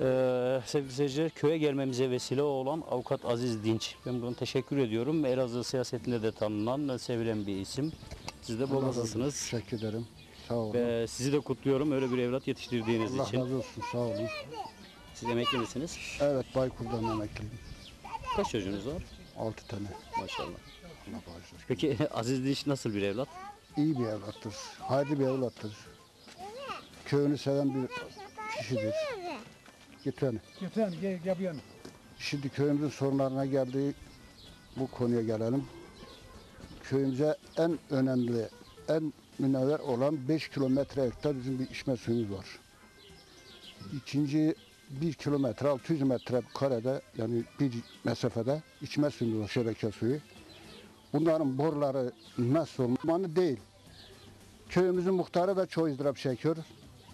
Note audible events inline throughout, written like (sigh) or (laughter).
Ee, sevgili seyirciler köye gelmemize vesile olan avukat Aziz Dinç. Ben buna teşekkür ediyorum. Elazığ siyasetinde de tanınan, sevilen bir isim. Siz de babasısınız. Teşekkür ederim. Sağ olun. Ve sizi de kutluyorum öyle bir evlat yetiştirdiğiniz Allah için. razı olsun. Sağ olun. Siz emekli misiniz? Evet Baykur'dan emekliyim. Kaç çocuğunuz var? 6 tane. Maşallah. Allah bağışlasın. Peki (laughs) Aziz Dinç nasıl bir evlat? İyi bir evlattır. Haydi bir evlattır. Köyünü seven bir kişidir. Git. Getir, gel, gel bir yana. Şimdi köyümüzün sorunlarına geldiği bu konuya gelelim. Köyümüze en önemli, en münevver olan 5 kilometre hektar bizim bir içme suyumuz var. İkinci 1 kilometre 600 metre karede yani bir mesafede içme suyumuz var şebeke suyu. Bunların boruları nasıl olmalı değil. Köyümüzün muhtarı da çoğu ızdırap çekiyor.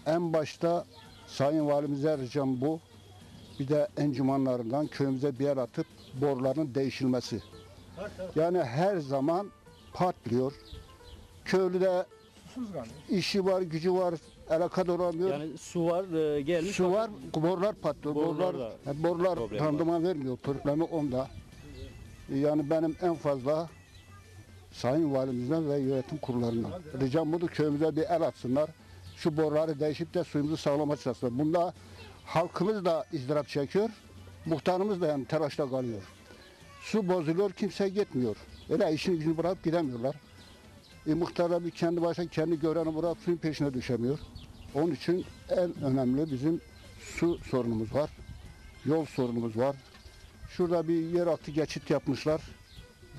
En başta Sayın Valimize ricam bu bir de encümanlarından köyümüze bir yer atıp boruların değişilmesi. Yani her zaman patlıyor. Köylü de işi var, gücü var, alaka olamıyor. Yani su var e, gelmiş. Su var, borular patlıyor. Borular Borular, da he, borular problem var. randıman vermiyor. Problemi onda. Yani benim en fazla Sayın Valimizden ve yönetim kurullarından ricam budur köyümüze bir el atsınlar. Şu boruları değişip de suyumuzu sağlamaya çalışsınlar. Bunda halkımız da izdırap çekiyor. Muhtarımız da yani telaşta kalıyor. Su bozuluyor, kimse gitmiyor. Öyle işini gücünü bırakıp gidemiyorlar. E, muhtar da bir kendi başına kendi göreni bırakıp suyun peşine düşemiyor. Onun için en önemli bizim su sorunumuz var. Yol sorunumuz var. Şurada bir yeraltı geçit yapmışlar.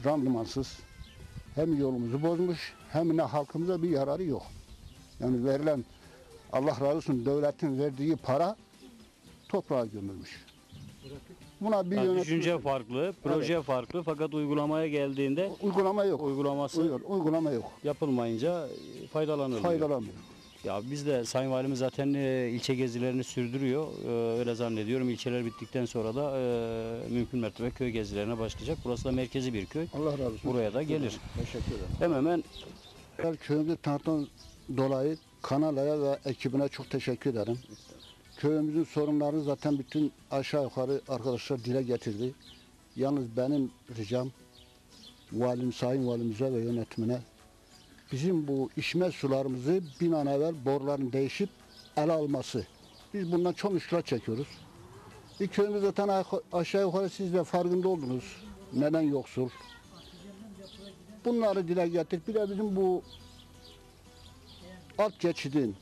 Randımansız. Hem yolumuzu bozmuş hem de halkımıza bir yararı yok. Yani verilen Allah razı olsun devletin verdiği para toprağa gömülmüş. Buna bir Yani yönetim- düşünce farklı, proje farklı fakat uygulamaya geldiğinde uygulama yok. uygulaması Uygun- uygulama yok. yapılmayınca faydalanılıyor. Faydalanmıyor. Ya biz de Sayın Valimiz zaten e, ilçe gezilerini sürdürüyor. E, öyle zannediyorum. İlçeler bittikten sonra da e, mümkün mertebe köy gezilerine başlayacak. Burası da merkezi bir köy. Allah razı olsun. Buraya da gelir. Teşekkür ederim. Hemen hemen Ben köyümüzü tanıtım dolayı Kanala'ya ve ekibine çok teşekkür ederim. Köyümüzün sorunlarını zaten bütün aşağı yukarı arkadaşlar dile getirdi. Yalnız benim ricam valim, sayın valimize ve yönetimine bizim bu içme sularımızı bir an evvel boruların değişip ele alması. Biz bundan çok müşkülat çekiyoruz. Bir köyümüz zaten aşağı yukarı siz de farkında oldunuz. Neden yoksul? Bunları dile getir. Bir de bizim bu alt geçidin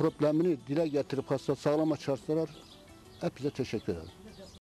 problemini dile getirip hasta sağlama çalıştılar. Hepinize teşekkür ederim.